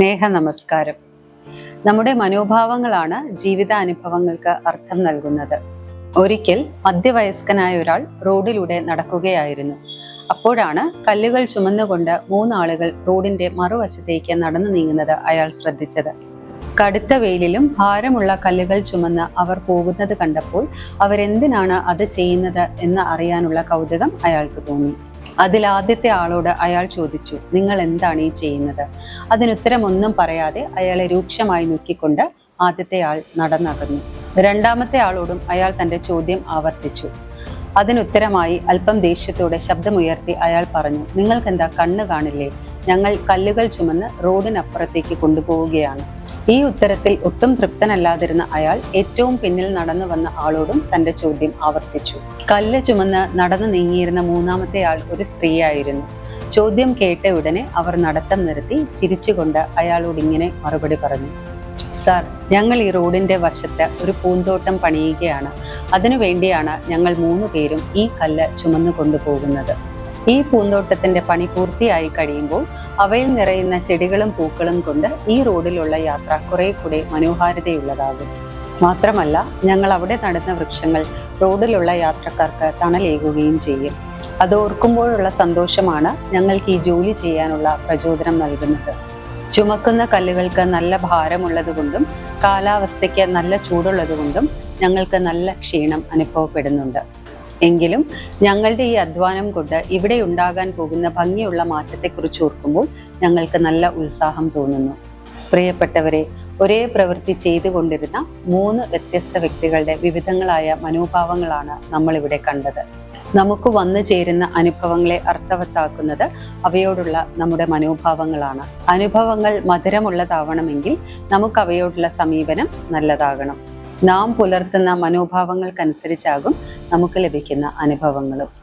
സ്നേഹ നമസ്കാരം. നമ്മുടെ മനോഭാവങ്ങളാണ് ജീവിതാനുഭവങ്ങൾക്ക് അർത്ഥം നൽകുന്നത്. ഒരിക്കൽ മധ്യവയസ്കനായ ഒരാൾ റോഡിലൂടെ നടക്കുകയായിരുന്നു. അപ്പോഴാണ് കല്ലുകൾ ചുമന്നുകൊണ്ട് മൂന്നാളുകൾ റോഡിന്റെ മറുവശത്തേക്ക് നടന്നു നീങ്ങുന്നത് അയാൾ ശ്രദ്ധിച്ചത്. കടുത്ത വെയിലിലും ഭാരമുള്ള കല്ലുകൾ ചുമന്ന് അവർ പോകുന്നത് കണ്ടപ്പോൾ അവരെന്തിനാണ് അത് ചെയ്യുന്നത് എന്ന് അറിയാനുള്ള കൗതുകം അയാൾക്ക് തോന്നി. അതിൽ ആദ്യത്തെ ആളോട് അയാൾ ചോദിച്ചു നിങ്ങൾ എന്താണ് ഈ ചെയ്യുന്നത്? അതിനുത്തരമൊന്നും പറയാതെ അയാളെ രൂക്ഷമായി നോക്കിക്കൊണ്ട് ആദ്യത്തെ ആൾ നടന്നകന്നു. രണ്ടാമത്തെ ആളോടും അയാൾ തന്റെ ചോദ്യം ആവർത്തിച്ചു. അതിനുത്തരമായി അല്പം ദേഷ്യത്തോടെ ശബ്ദമുയർത്തി അയാൾ പറഞ്ഞു നിങ്ങൾക്കെന്താ കണ്ണ് കാണില്ലേ? ഞങ്ങൾ കല്ലുകൾ ചുമന്ന് റോഡിനപ്പുറത്തേക്ക് കൊണ്ടുപോവുകയാണ്. ഈ ഉത്തരത്തിൽ ഒട്ടും തൃപ്തനല്ലാതിരുന്ന അയാൾ ഏറ്റവും പിന്നിൽ നടന്നു വന്ന ആളോടും തന്റെ ചോദ്യം ആവർത്തിച്ചു. കല്ല് ചുമന്ന് നടന്നു നീങ്ങിയിരുന്ന മൂന്നാമത്തെ ആൾ ഒരു സ്ത്രീയായിരുന്നു. ചോദ്യം കേട്ട ഉടനെ അവർ നടത്തം നിർത്തി ചിരിച്ചുകൊണ്ട് അയാളോട് ഇങ്ങനെ മറുപടി പറഞ്ഞു. സാർ ഞങ്ങൾ ഈ റോഡിന്റെ വശത്ത് ഒരു പൂന്തോട്ടം പണിയുകയാണ്. അതിനു വേണ്ടിയാണ് ഞങ്ങൾ മൂന്ന് പേരും ഈ കല്ല് ചുമന്നു കൊണ്ടുപോകുന്നത്. ഈ പൂന്തോട്ടത്തിന്റെ പണി പൂർത്തിയായി കഴിയുമ്പോൾ അവയിൽ നിറയുന്ന ചെടികളും പൂക്കളും കൊണ്ട് ഈ റോഡിലുള്ള യാത്ര കുറെ കൂടെ മനോഹാരിതയുള്ളതാകും. മാത്രമല്ല ഞങ്ങൾ അവിടെ നടന്ന വൃക്ഷങ്ങൾ റോഡിലുള്ള യാത്രക്കാർക്ക് തണലേകുകയും ചെയ്യും. അത് ഓർക്കുമ്പോഴുള്ള സന്തോഷമാണ് ഞങ്ങൾക്ക് ഈ ജോലി ചെയ്യാനുള്ള പ്രചോദനം നൽകുന്നത്. ചുമക്കുന്ന കല്ലുകൾക്ക് നല്ല ഭാരമുള്ളതുകൊണ്ടും കാലാവസ്ഥയ്ക്ക് നല്ല ചൂടുള്ളതുകൊണ്ടും ഞങ്ങൾക്ക് നല്ല ക്ഷീണം അനുഭവപ്പെടുന്നുണ്ട്. എങ്കിലും ഞങ്ങളുടെ ഈ അധ്വാനം കൊണ്ട് ഇവിടെ ഉണ്ടാകാൻ പോകുന്ന ഭംഗിയുള്ള മാറ്റത്തെക്കുറിച്ച് ഓർക്കുമ്പോൾ ഞങ്ങൾക്ക് നല്ല ഉത്സാഹം തോന്നുന്നു. പ്രിയപ്പെട്ടവരെ ഒരേ പ്രവൃത്തി ചെയ്തുകൊണ്ടിരുന്ന മൂന്ന് വ്യത്യസ്ത വ്യക്തികളുടെ വിവിധങ്ങളായ മനോഭാവങ്ങളാണ് നമ്മളിവിടെ കണ്ടത്. നമുക്ക് വന്നു ചേരുന്ന അനുഭവങ്ങളെ അർത്ഥവത്താക്കുന്നത് അവയോടുള്ള നമ്മുടെ മനോഭാവങ്ങളാണ്. അനുഭവങ്ങൾ മധുരമുള്ളതാവണമെങ്കിൽ നമുക്ക് അവയോടുള്ള സമീപനം നല്ലതാകണം. നാം പുലർത്തുന്ന മനോഭാവങ്ങൾക്കനുസരിച്ചാകും നമുക്ക് ലഭിക്കുന്ന അനുഭവങ്ങളും.